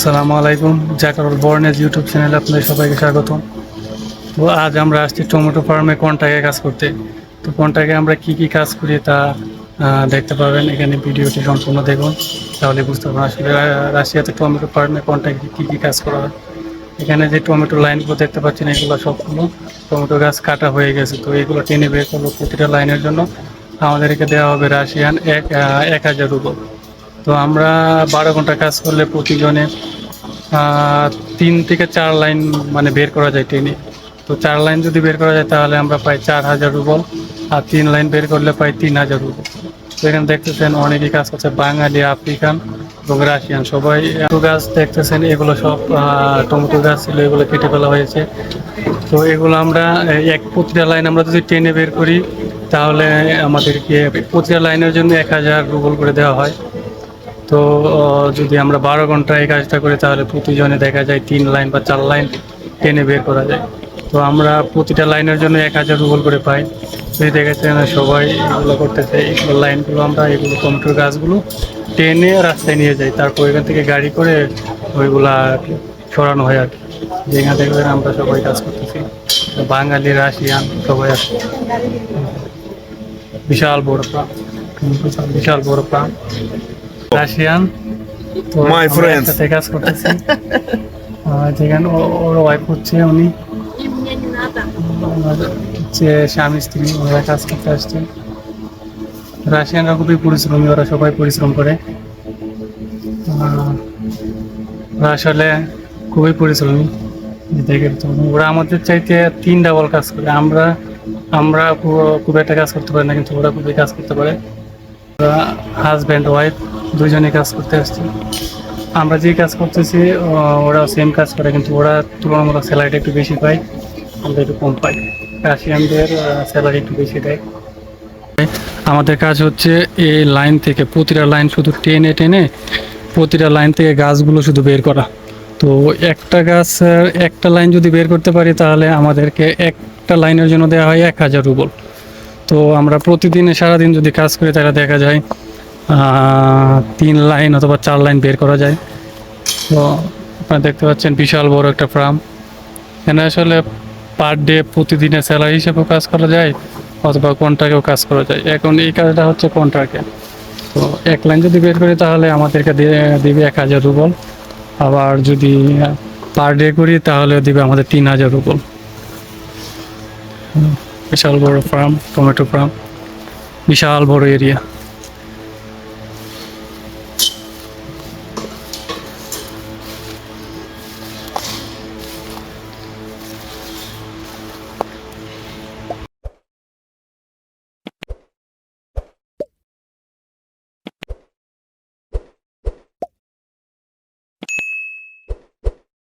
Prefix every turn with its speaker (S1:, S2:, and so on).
S1: সালামু আলাইকুম, জাকারুল বর্ণেজ ইউটিউব চ্যানেলে আপনাদের সবাইকে স্বাগত। তো আজ আমরা আসছি টমেটো ফার্মে কন্টাকে কাজ করতে। তো কন্টাকে আমরা কি কি কাজ করি তা দেখতে পাবেন। এখানে ভিডিওটি সম্পূর্ণ দেখুন, তাহলে বুঝতে পারবেন আসলে রাশিয়াতে টমেটো ফার্মে কন্টাকে কি কি কাজ করা হয়। এখানে যে টমেটো লাইনগুলো দেখতে পাচ্ছেন, এগুলো সবগুলো টমেটো গাছ কাটা হয়ে গেছে। তো এগুলো টেনে বের করব প্রতিটা লাইনের জন্য। আমাদেরকে দেওয়া হবে রাশিয়ান এক এক হাজার রুবল তো আমরা বারো ঘণ্টা কাজ করলে প্রতিজনে তিন থেকে চার লাইন মানে বের করা যায় ট্রেনে। তো চার লাইন যদি বের করা যায় তাহলে আমরা পাই চার হাজার রুবল, আর তিন লাইন বের করলে পাই তিন হাজার রুবল। তো এখানে দেখতেছেন অনেকেই কাজ করছে, বাঙালি, আফ্রিকান এবং রাশিয়ান। সবাই এত গাছ দেখতেছেন, এগুলো সব টমেটো গাছ ছিল, এগুলো কেটে ফেলা হয়েছে। তো এগুলো আমরা এক প্রতিটা লাইন আমরা যদি টেনে বের করি, তাহলে আমাদেরকে প্রতিটা লাইনের জন্য এক হাজার রুবল করে দেওয়া হয়। তো যদি আমরা বারো ঘণ্টা এই কাজটা করি, তাহলে প্রতিজনে দেখা যায় তিন লাইন বা চার লাইন টেনে বের করা যায়। তো আমরা প্রতিটা লাইনের জন্য এক হাজার রুবল করে পাই। এই দেখেছেন সবাই এগুলো করতেছে। এইগুলো লাইনগুলো আমরা, এগুলো টমেটোর গাছগুলো টেনে রাস্তায় নিয়ে যাই। তারপর এখান থেকে গাড়ি করে ওইগুলা সরানো হয় আর কি। যেখান থেকে আমরা সবাই কাজ করতেছি। বাঙালি, রাশিয়ান সবাই আছে বিশাল বড় প্রাণ। বিশাল বড় প্রাণ। রাশিয়ান মাই
S2: ফ্রেন্ড
S1: সাথে কাজ করতেছি। যেখানে ওর ওয়াইফ হচ্ছে উনি। যে স্বামী স্ত্রী ওরা কাজ করতে আসছে। রাশিয়ানরা খুবই পরিশ্রমী ওরা সবাই পরিশ্রম করে। ওরা আসলে খুবই পরিশ্রমী। ওরা আমাদের চাইতে তিন ডাবল কাজ করে। আমরা আমরা খুব একটা কাজ করতে পারি না কিন্তু ওরা খুবই কাজ করতে পারে। হাজব্যান্ড ওয়াইফ দুজনে কাজ করতে আসছে। আমরা যে কাজ করতেছি ওরা সেম কাজ করে, কিন্তু ওরা তুলনামূলক স্যালারিটা একটু বেশি পায়, আমরা একটু কম পাই। রাশিয়ানদের স্যালারি একটু বেশি দেয়। আমাদের কাজ হচ্ছে এই লাইন থেকে, প্রতিটা লাইন শুধু টেনে টেনে, প্রতিটা লাইন থেকে গাছগুলো শুধু বের করা। তো একটা গাছ একটা লাইন যদি বের করতে পারি, তাহলে আমাদেরকে একটা লাইনের জন্য দেওয়া হয় এক হাজার রুবল। তো আমরা প্রতিদিনে সারাদিন যদি কাজ করি, তাহলে দেখা যায় তিন লাইন অথবা চার লাইন বের করা যায়। তো আপনারা দেখতে পাচ্ছেন বিশাল বড় একটা ফার্ম। এখানে আসলে পার ডে প্রতিদিনের স্যালারি হিসেবেও কাজ করা যায় অথবা কন্ট্রাক্টেও কাজ করা যায়। এখন এই কাজটা হচ্ছে কন্ট্রাক্টে। তো এক লাইন যদি বের করি তাহলে আমাদেরকে দিবে এক হাজার রুবল। আবার যদি পার ডে করি তাহলে দিবে আমাদের তিন হাজার রুবল। বিশাল বড় ফার্ম, টমেটো ফার্ম। বিশাল বড় এরিয়া।